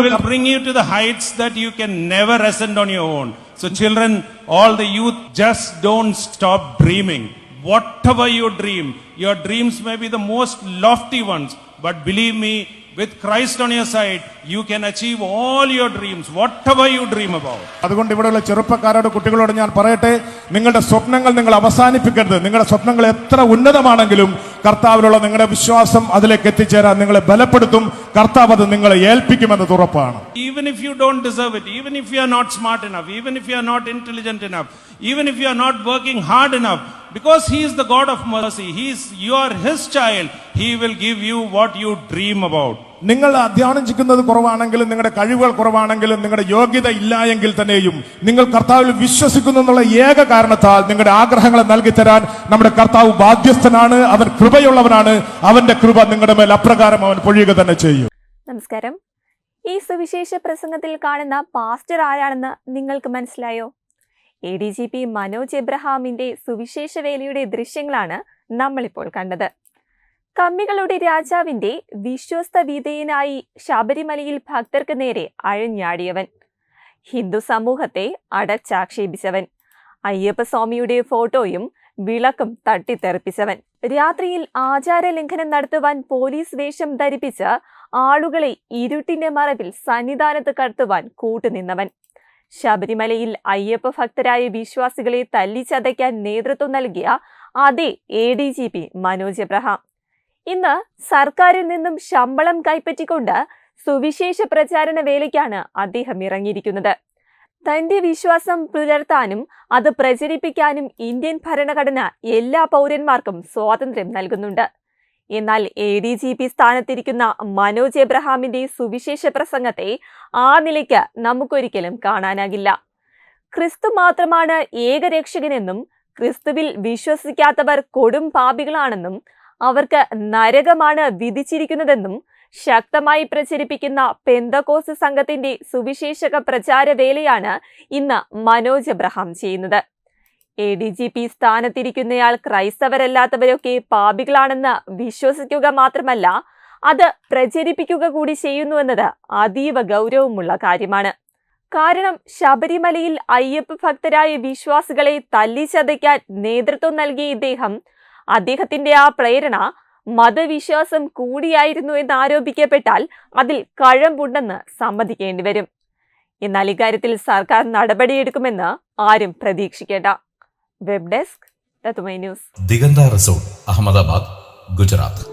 will bring you to the heights that you can never ascend on your own. So, children, all the youth, just don't stop dreaming. Whatever you dream, your dreams may be the most lofty ones, but believe me, with Christ on your side, you can achieve all your dreams, whatever you dream about. അതുകൊണ്ട് ഇവിടെയുള്ള ചെറുപ്പക്കാരോട് കുട്ടികളോട് ഞാൻ പറയട്ടെ നിങ്ങളുടെ സ്വപ്നങ്ങൾ നിങ്ങൾ അവസാനിപ്പിക്കരുത് നിങ്ങളുടെ സ്വപ്നങ്ങൾ എത്ര ഉന്നതമാണെങ്കിലും കർത്താവിലുള്ള നിങ്ങളുടെ വിശ്വാസം അതിലേക്ക് എത്തിച്ചേരാൻ നിങ്ങളെ ബലപ്പെടുത്തും കർത്താവ് അത് നിങ്ങളെ ഏൽപ്പിക്കുമെന്നത് ഉറപ്പാണ് Even if you don't deserve it, even if you are not smart enough, even if you are not intelligent enough, even if you are not working hard enough, because He is the God of mercy, He is, you are His child, He will give you what you dream about. നിങ്ങൾ അധ്വാനം കുറവാണെങ്കിലും നിങ്ങളുടെ കഴിവുകൾ കുറവാണെങ്കിലും നിങ്ങളുടെ യോഗ്യത ഇല്ല എങ്കിൽ തന്നെയും നിങ്ങൾ കർത്താവിൽ വിശ്വസിക്കുന്നു എന്നുള്ള ഏക കാരണത്താൽ നിങ്ങളുടെ ആഗ്രഹങ്ങളെ നൽകി തരാൻ നമ്മുടെ കർത്താവ് ബാധ്യസ്ഥനാണ് അവൻ കൃപയുള്ളവനാണ് അവന്റെ കൃപ നിങ്ങളുടെ മേൽ അപ്രകാരം അവൻ പൊഴിയുക തന്നെ ചെയ്യും. നമസ്കാരം. ഈ സുവിശേഷ പ്രസംഗത്തിൽ കാണുന്ന പാസ്റ്റർ ആരാണെന്ന് നിങ്ങൾക്ക് മനസ്സിലായോ? A D G P Manoj എബ്രഹാമിന്റെ സുവിശേഷ വേലയുടെ ദൃശ്യങ്ങളാണ് നമ്മളിപ്പോൾ കണ്ടത്. കമ്മികളുടെ രാജാവിന്റെ വിശ്വസ്ത വിധേയനായി ശബരിമലയിൽ ഭക്തർക്ക് നേരെ അഴഞ്ഞാടിയവൻ. ഹിന്ദു സമൂഹത്തെ അടച്ചാക്ഷേപിച്ചവൻ. അയ്യപ്പസ്വാമിയുടെ ഫോട്ടോയും വിളക്കും തട്ടിത്തെറിപ്പിച്ചവൻ. രാത്രിയിൽ ആചാര ലംഘനം നടത്തുവാൻ പോലീസ് വേഷം ധരിപ്പിച്ച് ആളുകളെ ഇരുട്ടിന്റെ മറവിൽ സന്നിധാനത്ത് കടത്തുവാൻ കൂട്ടുനിന്നവൻ. ശബരിമലയിൽ അയ്യപ്പ ഭക്തരായ വിശ്വാസികളെ തല്ലിച്ചതയ്ക്കാൻ നേതൃത്വം നൽകിയ അതേ A D G P Manoj Abraham. ഇന്ന് സർക്കാരിൽ നിന്നും ശമ്പളം കൈപ്പറ്റിക്കൊണ്ട് സുവിശേഷ പ്രചാരണ വേലയ്ക്കാണ് അദ്ദേഹം ഇറങ്ങിയിരിക്കുന്നത്. തന്റെ വിശ്വാസം പുലർത്താനും അത് പ്രചരിപ്പിക്കാനും ഇന്ത്യൻ ഭരണഘടന എല്ലാ പൗരന്മാർക്കും സ്വാതന്ത്ര്യം നൽകുന്നുണ്ട്. എന്നാൽ എ ഡി ജി പി സ്ഥാനത്തിരിക്കുന്ന മനോജ് എബ്രഹാമിന്റെ സുവിശേഷ പ്രസംഗത്തെ ആ നിലയ്ക്ക് നമുക്കൊരിക്കലും കാണാനാകില്ല. ക്രിസ്തു മാത്രമാണ് ഏകരക്ഷകനെന്നും ക്രിസ്തുവിൽ വിശ്വസിക്കാത്തവർ കൊടും പാപികളാണെന്നും അവർക്ക് നരകമാണ് വിധിച്ചിരിക്കുന്നതെന്നും ശക്തമായി പ്രചരിപ്പിക്കുന്ന പെന്തകോസ് സംഘത്തിന്റെ സുവിശേഷക പ്രചാരവേലയാണ് ഇന്ന് മനോജ് എബ്രഹാം ചെയ്യുന്നത്. എ ഡി ജി പി സ്ഥാനത്തിരിക്കുന്നയാൾ ക്രൈസ്തവരല്ലാത്തവരൊക്കെ പാപികളാണെന്ന് വിശ്വസിക്കുക മാത്രമല്ല അത് പ്രചരിപ്പിക്കുക കൂടി ചെയ്യുന്നുവെന്നത് അതീവ ഗൗരവമുള്ള കാര്യമാണ്. കാരണം ശബരിമലയിൽ അയ്യപ്പ ഭക്തരായ വിശ്വാസികളെ തല്ലിച്ചതയ്ക്കാൻ നേതൃത്വം നൽകിയ ഇദ്ദേഹം അദ്ദേഹത്തിന്റെ ആ പ്രേരണ മതവിശ്വാസം കൂടിയായിരുന്നു എന്ന് ആരോപിക്കപ്പെട്ടാൽ അതിൽ കഴമ്പുണ്ടെന്ന് സമ്മതിക്കേണ്ടി വരും എന്നാൽ ഇക്കാര്യത്തിൽ സർക്കാർ നടപടിയെടുക്കുമെന്ന് ആരും പ്രതീക്ഷിക്കേണ്ട. വെബ് ഡെസ്ക് തത്തുമൈ ന്യൂസ് ദിഗന്ത റിസോർട്ട് അഹമ്മദാബാദ് ഗുജറാത്ത്